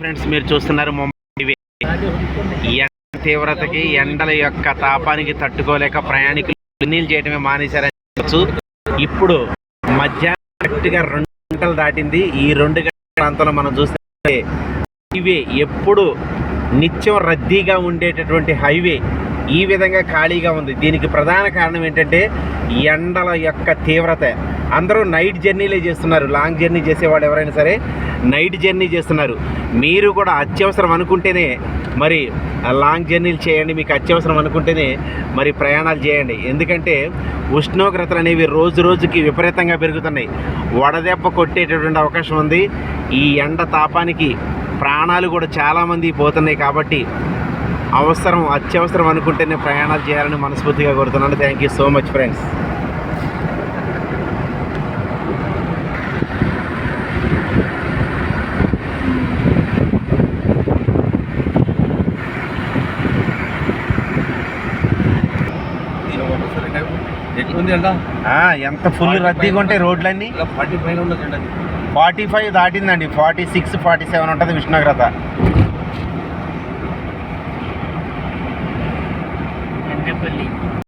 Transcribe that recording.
Friends మీరు చూస్తున్నారు ముంబై ఎండ తీవ్రతకి ఎండల యొక్క తాపానికి తట్టుకోలేక ప్రయాణికులు నీళ్ళు చేయడమే మానేశారని చెప్పచ్చు. ఇప్పుడు మధ్యాహ్నం కరెక్ట్గా రెండు గంటలు దాటింది. ఈ రెండు గంటల ప్రాంతంలో మనం చూస్తే హైవే ఎప్పుడు నిత్యం రద్దీగా ఉండేటటువంటి హైవే ఈ విధంగా ఖాళీగా ఉంది. దీనికి ప్రధాన కారణం ఏంటంటే ఎండల యొక్క తీవ్రత. అందరూ నైట్ జర్నీలే చేస్తున్నారు. లాంగ్ జర్నీ చేసేవాళ్ళు ఎవరైనా సరే నైట్ జర్నీ చేస్తున్నారు. మీరు కూడా అత్యవసరం అనుకుంటేనే మరి లాంగ్ జర్నీలు చేయండి మీకు అత్యవసరం అనుకుంటేనే మరి ప్రయాణాలు చేయండి. ఎందుకంటే ఉష్ణోగ్రతలు అనేవి రోజు రోజుకి విపరీతంగా పెరుగుతున్నాయి. వడదెబ్బ కొట్టేటటువంటి అవకాశం ఉంది. ఈ ఎండ తాపానికి ప్రాణాలు కూడా చాలామంది పోతున్నాయి కాబట్టి అవసరం అత్యవసరం అనుకుంటేనే ప్రయాణాలు చేయాలని మనస్ఫూర్తిగా కోరుతున్నాను. Thank you so much friends ఎంత ఫుల్ రద్దీగా ఉంటాయి రోడ్లన్నీ? ఫార్టీ అది ఫార్టీ ఫైవ్ దాటిందండి ఫార్టీ సిక్స్ ఫార్టీ సెవెన్ ఉంటుంది ఉష్ణోగ్రత